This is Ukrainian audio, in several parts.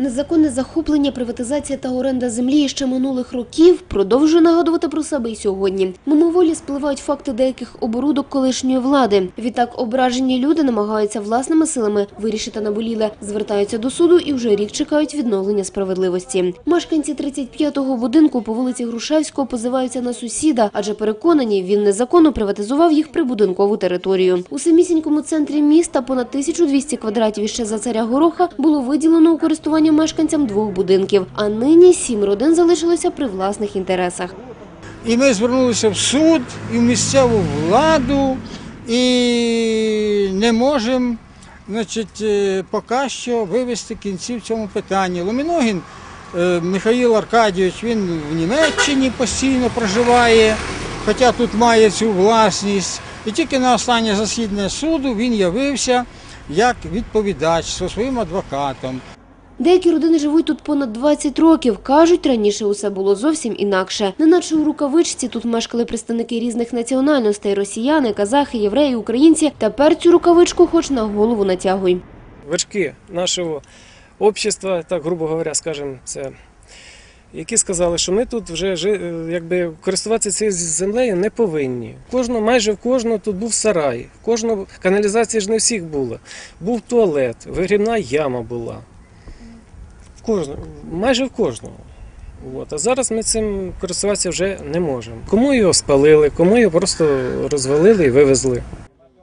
Незаконне захоплення, приватизація та оренда землі ще минулих років продовжує нагадувати про себе і сьогодні. Мимоволі спливають факти деяких оборудок колишньої влади. Відтак ображені люди намагаються власними силами вирішити наболіле, звертаються до суду і вже рік чекають відновлення справедливості. Мешканці 35-го будинку по вулиці Грушевського позиваються на сусіда, адже переконані, він незаконно приватизував їх прибудинкову територію. У самісінькому центрі міста понад 1200 квадратів іще за царя Гороха було виділено у користування мешканцям двох будинків, а нині сім родин залишилося при власних інтересах. І ми звернулися в суд і в місцеву владу і не можемо значить, е, поки що вивести кінці в цьому питанні. Ломіногін е, Михайло Аркадійович, він в Німеччині постійно проживає, хоча тут має цю власність. І тільки на останнє засідання суду він явився як відповідач зі своїм адвокатом. Деякі родини живуть тут понад 20 років. Кажуть, раніше усе було зовсім інакше. Неначе у рукавичці тут мешкали представники різних національностей – росіяни, казахи, євреї, українці. Тепер цю рукавичку хоч на голову натягуй. вершки нашого общества, так грубо говоря, скажем, це. Які сказали, що ми тут вже якби користуватися цією землею не повинні. Кожного, майже в кожного тут був сарай, кожного каналізації ж не всіх було. Був туалет, вигрібна яма була. Кожного, майже в кожного. От. А зараз ми цим користуватися вже не можемо. Кому його спалили, кому його просто розвалили і вивезли.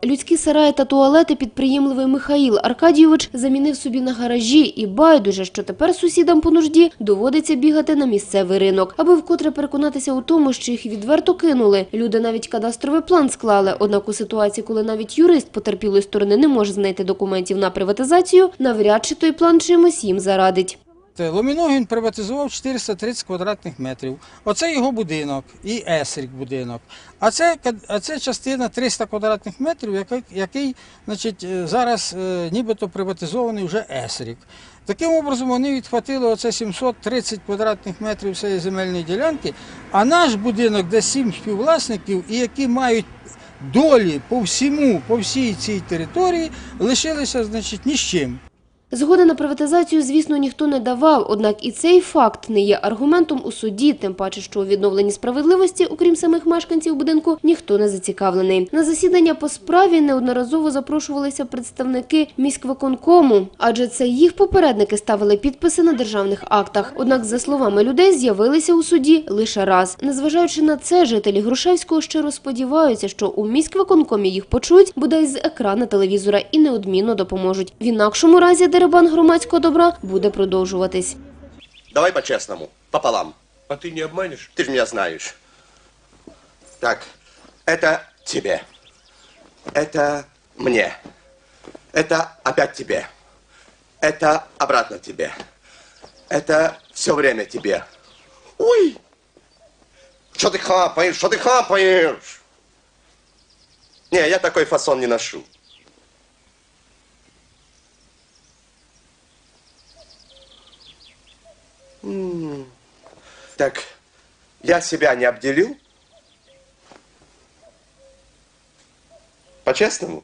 Людські сараї та туалети підприємливий Михаїл Аркадійович замінив собі на гаражі і байдуже, що тепер сусідам по нужді доводиться бігати на місцевий ринок. Аби вкотре переконатися у тому, що їх відверто кинули. Люди навіть кадастровий план склали. Однак у ситуації, коли навіть юрист потерпілої сторони не може знайти документів на приватизацію, навряд чи той план чимось їм зарадить. Те, Ломіногін приватизував 430 квадратних метрів. Оце його будинок і Есрік будинок. А це, а це частина 300 квадратних метрів, який, який значить, е, зараз е, нібито приватизований вже Есрік. Таким образом, вони відхватили оце 730 квадратних метрів цієї земельної ділянки, а наш будинок, де сім співвласників, і які мають долі по всьому, по всій цій території, лишилися значить, ні з чим. Згоди на приватизацію, звісно, ніхто не давав, однак і цей факт не є аргументом у суді, тим паче, що у відновленні справедливості, окрім самих мешканців будинку, ніхто не зацікавлений. На засідання по справі неодноразово запрошувалися представники міськвиконкому, адже це їх попередники ставили підписи на державних актах. Однак, за словами людей, з'явилися у суді лише раз. Незважаючи на це, жителі Грушевського щиро сподіваються, що у міськвиконкомі їх почують, бодай з екрана телевізора і неодмінно допоможуть. В інакшому разі дерибан громадського добра буде продовжуватись. Давай по-честному, пополам. А ты не обманешь? Ты же меня знаешь. Так, это тебе. Это мне. Это опять тебе. Это обратно тебе. Это все время тебе. Ой! Что ты хапаешь? Что ты хапаешь? Не, я такой фасон не ношу. Так, я себя не обделил? По-честному?